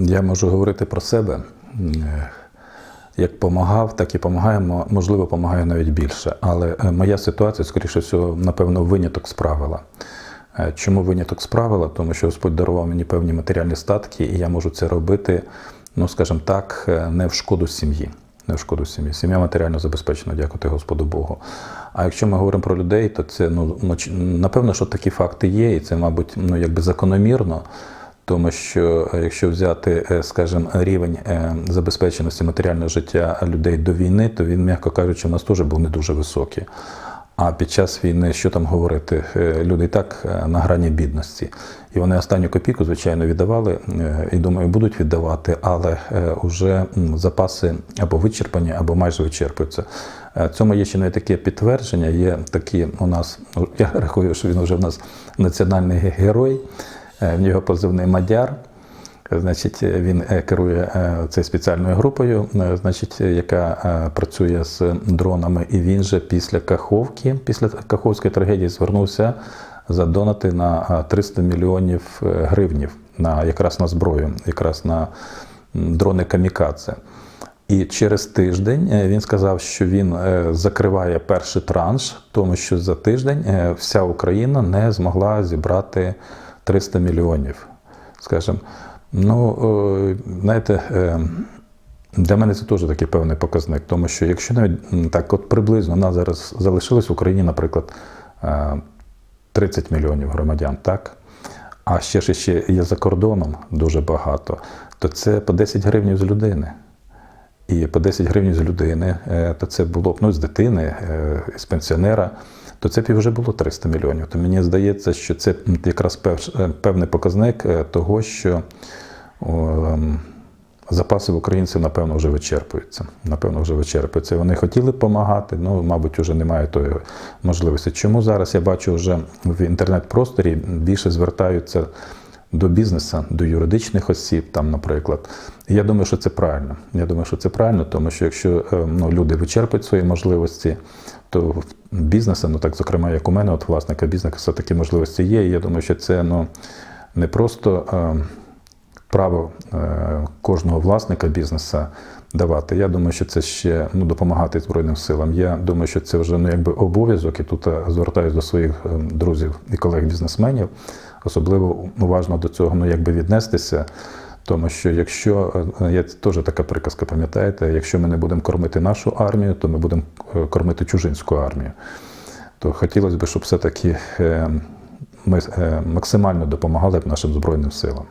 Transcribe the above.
Я можу говорити про себе. Е, Як допомагав, так і допомагаємо, можливо, допомагає навіть більше. Але е, моя ситуація, скоріше всього, напевно, виняток з правила. Е, Чому виняток з правила? Тому що Господь дарував мені певні матеріальні статки, і я можу це робити, ну скажімо так, не в шкоду сім'ї. Не в шкоду сім'ї. Сім'я матеріально забезпечена, дякувати Господу Богу. А якщо ми говоримо про людей, то це ну, напевно, що такі факти є, і це, мабуть, ну якби закономірно. Тому що якщо взяти, е, скажімо, рівень е, забезпеченості матеріального життя людей до війни, то він, м'яко кажучи, у нас теж був не дуже високий. А під час війни, що там говорити, е, люди і так на грані бідності. І вони останню копійку, звичайно, віддавали, і думаю, будуть віддавати, але вже запаси або вичерпані, або майже вичерпуються. Цьому є ще навіть таке підтвердження. Є такі у нас, ну, я рахую, що він вже в нас національний герой. Е, В нього позивний Мадяр. Значить, він е, керує е, цією спеціальною групою, значить, яка працює з дронами. І він же після Каховки, після Каховської трагедії, звернувся задонати на е, 300 мільйонів гривнів на якраз на зброю, якраз на дрони Камікадзе. І через тиждень він сказав, що він закриває перший транш, тому що за тиждень вся Україна не змогла зібрати 300 мільйонів. Скажімо, ну е, знаєте, е, для мене це теж такий певний показник, тому що якщо навіть так, от приблизно нас зараз залишилось в Україні, наприклад, е, 30 мільйонів громадян, так? А ще ж ще є за кордоном дуже багато, то це по 10 гривень з людини. І по 10 гривень з людини, е, то це було б ну, з дитини, е, з пенсіонера, то це б вже було 300 мільйонів. То мені здається, що це якраз е, певний показник того, що ем, запаси в українців, напевно, вже вичерпуються. Напевно, вже вичерпуються. Вони хотіли допомагати, ну, мабуть, вже немає тої можливості. Чому зараз я бачу вже в інтернет-просторі більше звертаються до бізнесу, до юридичних осіб, там, наприклад. Я думаю, що це правильно. Я думаю, що це правильно, тому що якщо е, ну, люди вичерпують свої можливості, то бізнесу, ну так, зокрема, як у мене, от власника бізнесу, такі можливості є. І я думаю, що це ну, не просто е, право е, кожного власника бізнесу давати. Я думаю, що це ще ну, допомагати Збройним силам. Я думаю, що це вже ну, якби обов'язок, і тут е, звертаюся до своїх е, друзів і колег-бізнесменів. Особливо уважно до цього ну, якби віднестися. Тому що якщо є теж така приказка, пам'ятаєте, якщо ми не будемо кормити нашу армію, то ми будемо кормити чужинську армію. То хотілося б, щоб все-таки ми максимально допомагали б нашим Збройним силам.